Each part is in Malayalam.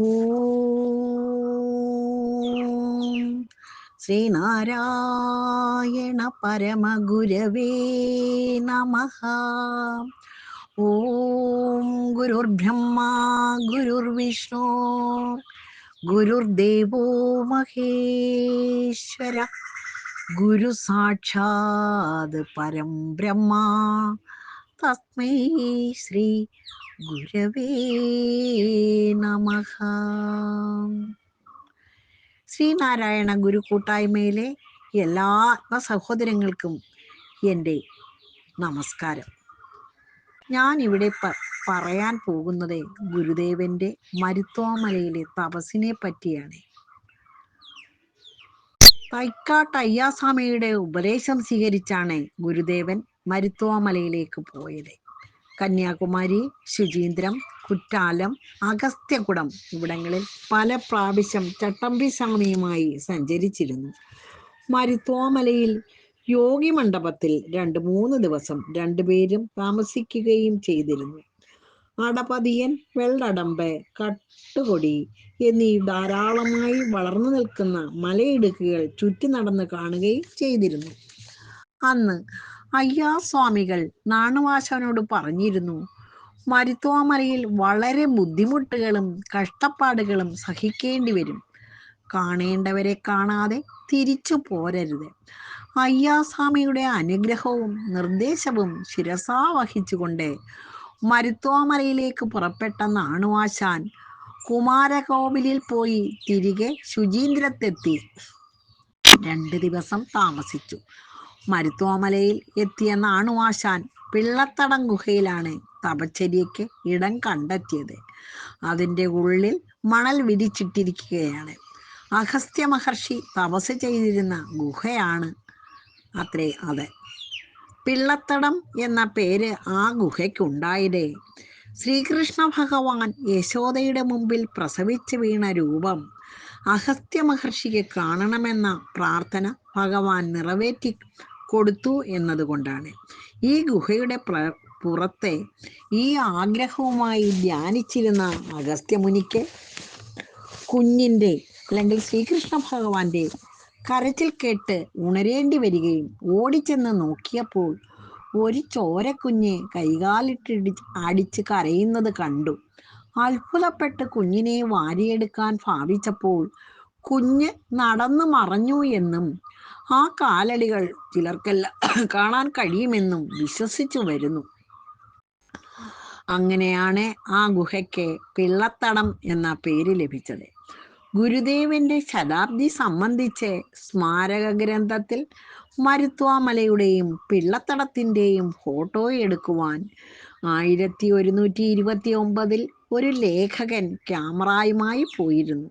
ഓം. ശ്രീനാരായണ പരമഗുരവേ നമ. ഓം ഗുരുർബ്രഹ്മ ഗുരുർവിഷ്ണു ഗുരുർദേവോ മഹേശ്വര. ഗുരു സാക്ഷാത് പരം ബ്രഹ്മ തസ്മൈ ശ്രീ ഗുരവേ നമ ശ്രീനാരായണ ഗുരു കൂട്ടായ്മയിലെ എല്ലാ സഹോദരങ്ങൾക്കും എന്റെ നമസ്കാരം. ഞാൻ ഇവിടെ പ- പറയാൻ പോകുന്നത് ഗുരുദേവന്റെ മരുത്വാമലയിലെ തപസ്സിനെ പറ്റിയാണ്. തൈക്കാട്ട് അയ്യാസ്വാമിയുടെ ഉപദേശം സ്വീകരിച്ചാണ് ഗുരുദേവൻ മരുത്വാമലയിലേക്ക് പോയത്. കന്യാകുമാരി ശുചീന്ദ്രം കുറ്റാലം അഗസ്ത്യകുടം ഇവിടങ്ങളിൽ പല പ്രാവശ്യം ചട്ടമ്പി സ്വാമിയുമായി സഞ്ചരിച്ചിരുന്നു. മരുത്വാമലയിൽ യോഗി മണ്ഡപത്തിൽ രണ്ട് മൂന്ന് ദിവസം രണ്ടുപേരും താമസിക്കുകയും ചെയ്തിരുന്നു. അടപതിയൻ വെള്ളടമ്പ് കട്ടുകൊടി എന്നീ ധാരാളമായി വളർന്നു നിൽക്കുന്ന മലയിടുക്കുകൾ ചുറ്റി നടന്ന് കാണുകയും ചെയ്തിരുന്നു. അന്ന് അയ്യാസ്വാമികൾ നാണുവാശവനോട് പറഞ്ഞിരുന്നു. മരുത്വാമലയിൽ വളരെ ബുദ്ധിമുട്ടുകളും കഷ്ടപ്പാടുകളും സഹിക്കേണ്ടി വരും. കാണേണ്ടവരെ കാണാതെ തിരിച്ചു പോരരുത്. അയ്യാസ്വാമിയുടെ അനുഗ്രഹവും നിർദ്ദേശവും ശിരസാ വഹിച്ചുകൊണ്ട് മരുത്വാമലയിലേക്ക് പുറപ്പെട്ട നാണുവാശാൻ കുമാരകോവിലിൽ പോയി തിരികെ ശുചീന്ദ്രത്തെത്തി. രണ്ട് ദിവസം താമസിച്ചു. മരുത്വാമലയിൽ എത്തിയ നാണുവാശാൻ പിള്ളത്തടം ഗുഹയിലാണ് തപച്ചരിയയ്ക്ക് ഇടം കണ്ടെത്തിയത്. അതിന്റെ ഉള്ളിൽ മണൽ വിരിച്ചിട്ടിരിക്കുകയാണ്. അഗസ്ത്യ മഹർഷി തപസ് ചെയ്തിരുന്ന ഗുഹയാണ് അത്രേ അത്. പിള്ളത്തടം എന്ന പേര് ആ ഗുഹയ്ക്കുണ്ടായതേ. ശ്രീകൃഷ്ണ ഭഗവാൻ യശോദയുടെ മുമ്പിൽ പ്രസവിച്ചു വീണ രൂപം അഗസ്ത്യ മഹർഷിക്ക് കാണണമെന്ന പ്രാർത്ഥന ഭഗവാൻ നിറവേറ്റി കൊടുത്തു എന്നതുകൊണ്ടാണ്. ഈ ഗുഹയുടെ പുറത്തെ ഈ ആഗ്രഹവുമായി ധ്യാനിച്ചിരുന്ന അഗസ്ത്യമുനിക്ക് കുഞ്ഞിന്റെ അല്ലെങ്കിൽ ശ്രീകൃഷ്ണ ഭഗവാന്റെ കരച്ചിൽ കേട്ട് ഉണരേണ്ടി വരികയും ഓടിച്ചെന്ന് നോക്കിയപ്പോൾ ഒരു ചോരക്കുഞ്ഞ് കൈകാലിട്ടിടി അടിച്ച് കരയുന്നത് കണ്ടു. അത്ഭുതപ്പെട്ട് കുഞ്ഞിനെ വാരിയെടുക്കാൻ ഭാവിച്ചപ്പോൾ കുഞ്ഞ് നടന്നു മറഞ്ഞു എന്നും ആ കാലടികൾ ചിലർക്കെല്ലാം കാണാൻ കഴിയുമെന്നും വിശ്വസിച്ചു വരുന്നു. അങ്ങനെയാണ് ആ ഗുഹയ്ക്ക് പിള്ളത്തടം എന്ന പേര് ലഭിച്ചത്. ഗുരുദേവന്റെ ശതാബ്ദി സംബന്ധിച്ച് സ്മാരക ഗ്രന്ഥത്തിൽ മരുത്വാമലയുടെയും പിള്ളത്തടത്തിന്റെയും ഫോട്ടോ എടുക്കുവാൻ ആയിരത്തി ഒരുന്നൂറ്റി ഇരുപത്തി ഒമ്പതിൽ ഒരു ലേഖകൻ ക്യാമറയുമായി പോയിരുന്നു.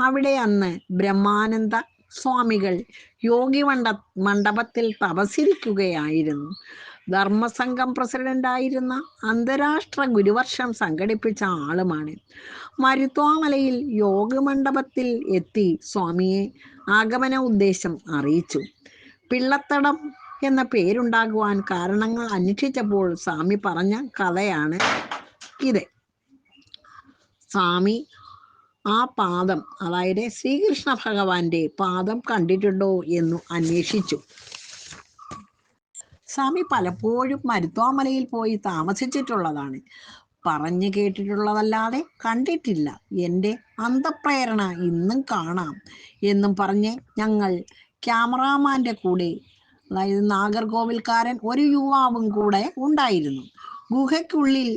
അവിടെ അന്ന് ബ്രഹ്മാനന്ദ സ്വാമികൾ യോഗി മണ്ഡ മണ്ഡപത്തിൽ തപസിരിക്കുകയായിരുന്നു ധർമ്മസംഘം പ്രസിഡന്റായിരുന്ന അന്താരാഷ്ട്ര ഗുരുവർഷം സംഘടിപ്പിച്ച ആളുമാണ്. മരുത്വാമലയിൽ യോഗമണ്ഡപത്തിൽ എത്തി സ്വാമിയെ ആഗമന ഉദ്ദേശം അറിയിച്ചു. പിള്ളത്തടം എന്ന പേരുണ്ടാകുവാൻ കാരണങ്ങൾ അന്വേഷിച്ചപ്പോൾ സ്വാമി പറഞ്ഞ കഥയാണ് ഇത്. സ്വാമി ആ പാദം അതായത് ശ്രീകൃഷ്ണ ഭഗവാന്റെ പാദം കണ്ടിട്ടുണ്ടോ എന്ന് അന്വേഷിച്ചു. സ്വാമി പലപ്പോഴും മരുത്വാമലയിൽ പോയി താമസിച്ചിട്ടുള്ളതാണ്. പറഞ്ഞു കേട്ടിട്ടുള്ളതല്ലാതെ കണ്ടിട്ടില്ല. എന്റെ അന്തപ്രേരണ ഇന്നും കാണാം എന്നും പറഞ്ഞ് ഞങ്ങൾ ക്യാമറാമാന്റെ കൂടെ അതായത് നാഗർകോവിൽക്കാരൻ ഒരു യുവാവും കൂടെ ഉണ്ടായിരുന്നു. ഗുഹയ്ക്കുള്ളിൽ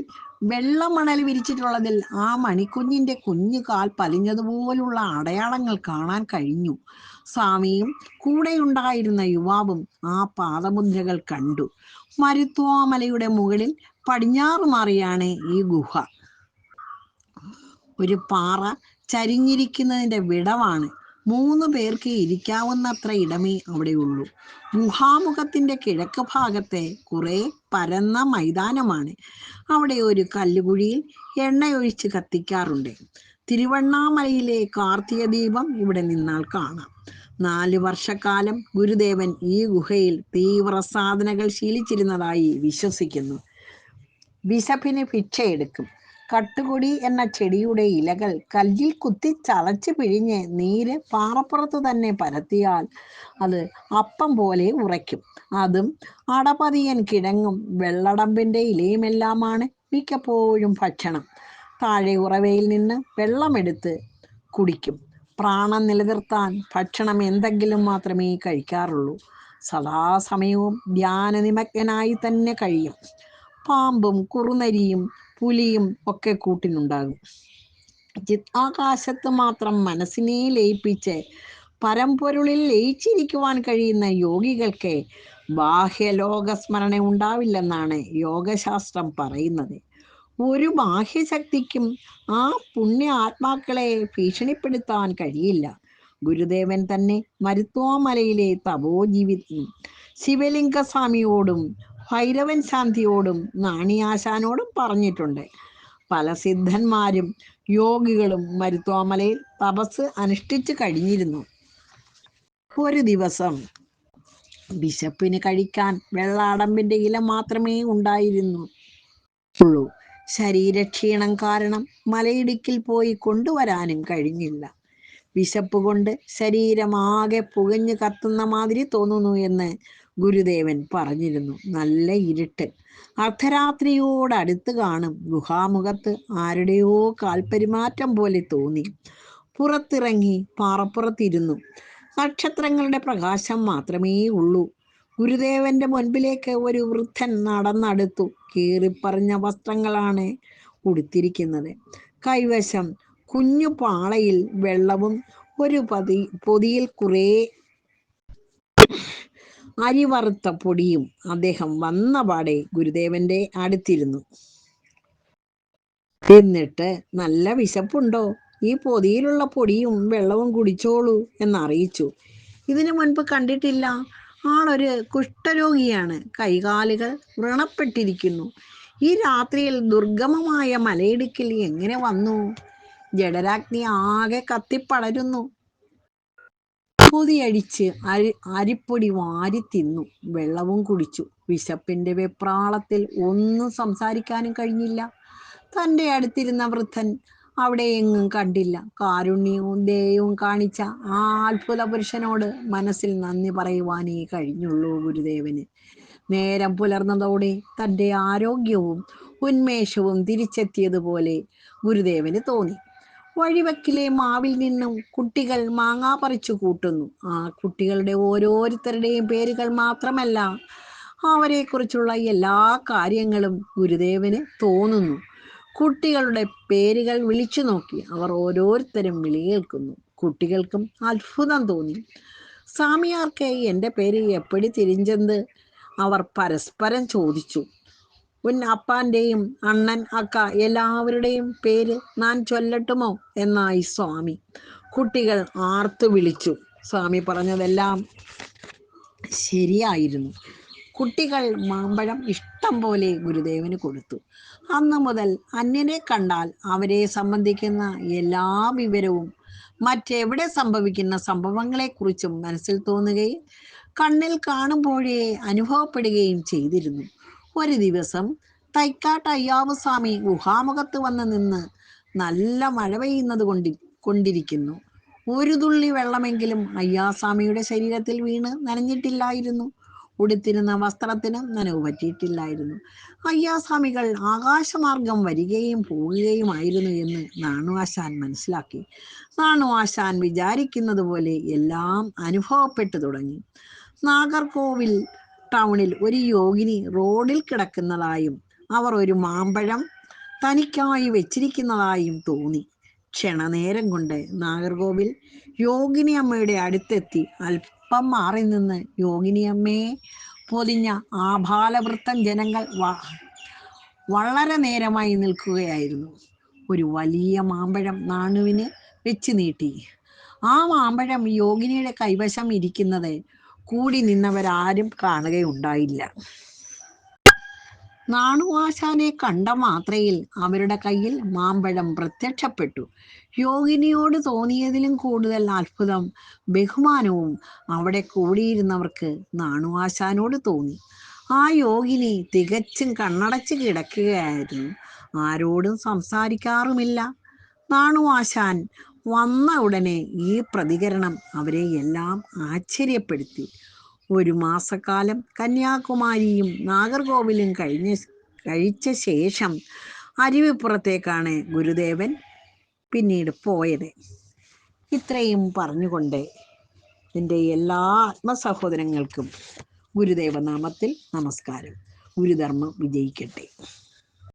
വെള്ളമണൽ വിരിച്ചിട്ടുള്ളതിൽ ആ മണിക്കുഞ്ഞിന്റെ കുഞ്ഞു കാൽ പലിഞ്ഞതുപോലുള്ള അടയാളങ്ങൾ കാണാൻ കഴിഞ്ഞു. സ്വാമിയും കൂടെയുണ്ടായിരുന്ന യുവാവും ആ പാദമുദ്രകൾ കണ്ടു. മരുത്വാമലയുടെ മുകളിൽ പടിഞ്ഞാറ് മാറിയാണ് ഈ ഗുഹ. ഒരു പാറ ചരിഞ്ഞിരിക്കുന്നതിന്റെ വിടവാണ്. മൂന്ന് പേർക്ക് ഇരിക്കാവുന്നത്ര ഇടമേ അവിടെയുള്ളൂ ഗുഹാമുഖത്തിന്റെ കിഴക്ക് ഭാഗത്തെ കുറെ പരന്ന മൈതാനമാണ്. അവിടെ ഒരു കല്ലുകുഴിയിൽ എണ്ണയൊഴിച്ച് കത്തിക്കാറുണ്ട്. തിരുവണ്ണാമലയിലെ കാർത്തിക ദീപം ഇവിടെ നിന്നാൽ കാണാം. നാല് വർഷക്കാലം ഗുരുദേവൻ ഈ ഗുഹയിൽ തീവ്ര സാധനകൾ ശീലിച്ചിരുന്നതായി വിശ്വസിക്കുന്നു. ബിഷപ്പിന് ഭിക്ഷയെടുക്കും. കട്ടുകൊടി എന്ന ചെടിയുടെ ഇലകൾ കല്ലിൽ കുത്തി ചതച്ച് പിഴിഞ്ഞ് നീര് പാറപ്പുറത്ത് തന്നെ പരത്തിയാൽ അത് അപ്പം പോലെ ഉറയ്ക്കും. അതും അടപതിയൻ കിഴങ്ങും വെള്ളടമ്പിന്റെ ഇലയുമെല്ലാമാണ് മിക്കപ്പോഴും ഭക്ഷണം. താഴെ ഉറവയിൽ നിന്ന് വെള്ളമെടുത്ത് കുടിക്കും. പ്രാണൻ നിലനിർത്താൻ ഭക്ഷണം എന്തെങ്കിലും മാത്രമേ കഴിക്കാറുള്ളൂ. സദാസമയവും ധ്യാനനിമഗ്നായി തന്നെ കഴിയും. പാമ്പും കുറുനരിയും പുലിയും ഒക്കെ കൂട്ടിനുണ്ടാകും. ചിത്താകാശത്ത് മാത്രം മനസ്സിനെ ലയിപ്പിച്ച് പരമ്പൊരുളിൽ ലയിച്ചിരിക്കുവാൻ കഴിയുന്ന യോഗികൾക്ക് ബാഹ്യലോകസ്മരണ ഉണ്ടാവില്ലെന്നാണ് യോഗശാസ്ത്രം പറയുന്നത്. ഒരു ബാഹ്യശക്തിക്കും ആ പുണ്യ ആത്മാക്കളെ ഭീഷണിപ്പെടുത്താൻ കഴിയില്ല. ഗുരുദേവൻ തന്നെ മരുത്വാമലയിലെ തപോജീവിതം ശിവലിംഗസ്വാമിയോടും ഭൈരവൻ ശാന്തിയോടും നാണിയാശാനോടും പറഞ്ഞിട്ടുണ്ട്. പല സിദ്ധന്മാരും യോഗികളും മരുത്വാമലയിൽ തപസ് അനുഷ്ഠിച്ചു കഴിഞ്ഞിരുന്നു. ഒരു ദിവസം ബിഷപ്പിന് കഴിക്കാൻ വെള്ളാടമ്പിന്റെ ഇല മാത്രമേ ഉണ്ടായിരുന്നു. ഉള്ളൂ. ശരീരക്ഷീണം കാരണം മലയിടുക്കിൽ പോയി കൊണ്ടുവരാനും കഴിഞ്ഞില്ല. വിശപ്പ് കൊണ്ട് ശരീരമാകെ പുകഞ്ഞു കത്തുന്ന മാതിരി തോന്നുന്നു എന്ന് ഗുരുദേവൻ പറഞ്ഞിരുന്നു. നല്ല ഇരുട്ട്. അർദ്ധരാത്രിയോടടുത്ത് കാണും. ഗുഹാമുഖത്ത് ആരുടെയോ കാൽപരിമാറ്റം പോലെ തോന്നി. പുറത്തിറങ്ങി പാറപ്പുറത്തിരുന്നു. നക്ഷത്രങ്ങളുടെ പ്രകാശം മാത്രമേ ഉള്ളൂ. ഗുരുദേവന്റെ മുൻപിലേക്ക് ഒരു വൃദ്ധൻ നടന്നടുത്തു കീറിപ്പറഞ്ഞ വസ്ത്രങ്ങളാണ് ഉടുത്തിരിക്കുന്നത്. കൈവശം കുഞ്ഞു പാളയിൽ വെള്ളവും ഒരു പതി പൊതിയിൽ കുറേ അരിവറുത്ത പൊടിയും അദ്ദേഹം വന്നപാടെ ഗുരുദേവന്റെ അടുത്തിരുന്നു. എന്നിട്ട് നല്ല വിശപ്പുണ്ടോ? ഈ പൊതിയിലുള്ള പൊടിയും വെള്ളവും കുടിച്ചോളൂ എന്നറിയിച്ചു. ഇതിനു മുൻപ് കണ്ടിട്ടില്ല. ആളൊരു കുഷ്ഠരോഗിയാണ്. കൈകാലുകൾ വ്രണപ്പെട്ടിരിക്കുന്നു. ഈ രാത്രിയിൽ ദുർഗമമായ മലയിടുക്കിൽ എങ്ങനെ വന്നു? ജഡരാഗ്നി ആകെ കത്തിപ്പടരുന്നു. പൊതിയടിച്ച് അരി അരിപ്പൊടി വാരി തിന്നു. വെള്ളവും കുടിച്ചു. വിശപ്പിന്റെ വെപ്രാളത്തിൽ ഒന്നും സംസാരിക്കാനും കഴിഞ്ഞില്ല. തന്റെ അടുത്തിരുന്ന വൃദ്ധൻ അവിടെ എങ്ങും കണ്ടില്ല. കാരുണ്യവും ദയവും കാണിച്ച ആ അത്ഭുത പുരുഷനോട് മനസ്സിൽ നന്ദി പറയുവാനേ കഴിഞ്ഞുള്ളൂ ഗുരുദേവന്. നേരം പുലർന്നതോടെ തന്റെ ആരോഗ്യവും ഉന്മേഷവും തിരിച്ചെത്തിയതുപോലെ ഗുരുദേവന് തോന്നി. വഴിവക്കിലെ മാവിൽ നിന്നും കുട്ടികൾ മാങ്ങാ പറിച്ചു കൂട്ടുന്നു. ആ കുട്ടികളുടെ ഓരോരുത്തരുടെയും പേരുകൾ മാത്രമല്ല അവരെക്കുറിച്ചുള്ള എല്ലാ കാര്യങ്ങളും ഗുരുദേവന് തോന്നുന്നു. കുട്ടികളുടെ പേരുകൾ വിളിച്ചു നോക്കി അവർ ഓരോരുത്തരും വിളി കേൾക്കുന്നു. കുട്ടികൾക്കും അത്ഭുതം തോന്നി. സ്വാമിയാർക്ക് എന്റെ പേര് എപ്പടി തിരിഞ്ഞെന്ന് അവർ പരസ്പരം ചോദിച്ചു. ഉൻ അപ്പാന്റെയും അണ്ണൻ അക്ക എല്ലാവരുടെയും പേര് ഞാൻ ചൊല്ലട്ടുമോ? എന്നായി സ്വാമി. കുട്ടികൾ ആർത്തു വിളിച്ചു. സ്വാമി പറഞ്ഞതെല്ലാം ശരിയായിരുന്നു. കുട്ടികൾ മാമ്പഴം ഇഷ്ടം പോലെ ഗുരുദേവന് കൊടുത്തു. അന്ന് മുതൽ അന്യനെ കണ്ടാൽ അവരെ സംബന്ധിക്കുന്ന എല്ലാ വിവരവും മറ്റെവിടെ സംഭവിക്കുന്ന സംഭവങ്ങളെക്കുറിച്ചും മനസ്സിൽ തോന്നുകയും കണ്ണിൽ കാണുമ്പോഴേ അനുഭവപ്പെടുകയും ചെയ്തിരുന്നു. ഒരു ദിവസം തൈക്കാട്ട് അയ്യാവസ്വാമി ഗുഹാമുഖത്ത് വന്ന് നിന്ന് നല്ല മഴ പെയ്യുന്നത് കൊണ്ടി കൊണ്ടിരിക്കുന്നു. ഒരു തുള്ളി വെള്ളമെങ്കിലും അയ്യാസ്വാമിയുടെ ശരീരത്തിൽ വീണ് നനഞ്ഞിട്ടില്ലായിരുന്നു. ഉടുത്തിരുന്ന വസ്ത്രത്തിന് നനവ് പറ്റിയിട്ടില്ലായിരുന്നു. അയ്യാസ്വാമികൾ ആകാശമാർഗം വരികയും പോവുകയും ആയിരുന്നു എന്ന് നാണുവാശാൻ മനസ്സിലാക്കി. നാണുവാശാൻ വിചാരിക്കുന്നത് പോലെ എല്ലാം അനുഭവപ്പെട്ടു തുടങ്ങി. നാഗർകോവിൽ ടൗണിൽ ഒരു യോഗിനി റോഡിൽ കിടക്കുന്നതായും അവർ ഒരു മാമ്പഴം തനിക്കായി വെച്ചിരിക്കുന്നതായും തോന്നി. ക്ഷണനേരം കൊണ്ട് നാഗർകോവിൽ യോഗിനി അമ്മയുടെ അടുത്തെത്തി അല്പം മാറി നിന്ന് യോഗിനി അമ്മയെ പൊതിഞ്ഞ ആഭാലവൃത്തം ജനങ്ങൾ വളരെ നേരമായി നിൽക്കുകയായിരുന്നു. ഒരു വലിയ മാമ്പഴം നാണുവിന് വെച്ച് നീട്ടി. ആ മാമ്പഴം യോഗിനിയുടെ കൈവശം ഇരിക്കുന്നത് കൂടി നിന്നവരാരും കാണുകയുണ്ടായില്ല. നാണുവാശാനെ കണ്ട മാത്രയിൽ അവരുടെ കയ്യിൽ മാമ്പഴം പ്രത്യക്ഷപ്പെട്ടു. യോഗിനിയോട് തോന്നിയതിലും കൂടുതൽ അത്ഭുതം ബഹുമാനവും അവിടെ കൂടിയിരുന്നവർക്ക് നാണുവാശാനോട് തോന്നി. ആ യോഗിനി തികച്ചും കണ്ണടച്ച് കിടക്കുകയായിരുന്നു. ആരോടും സംസാരിക്കാറുമില്ല. നാണുവാശാൻ വന്ന ഉടനെ ഈ പ്രതികരണം അവരെ എല്ലാം ആശ്ചര്യപ്പെടുത്തി. ഒരു മാസക്കാലം കന്യാകുമാരിയും നാഗർകോവിലും കഴിഞ്ഞ കഴിച്ച ശേഷം അരുവിപ്പുറത്തേക്കാണ് ഗുരുദേവൻ പിന്നീട് പോയത്. ഇത്രയും പറഞ്ഞുകൊണ്ട് എന്റെ എല്ലാ ആത്മസഹോദരങ്ങൾക്കും ഗുരുദേവനാമത്തിൽ നമസ്കാരം. ഗുരുധർമ്മം വിജയിക്കട്ടെ.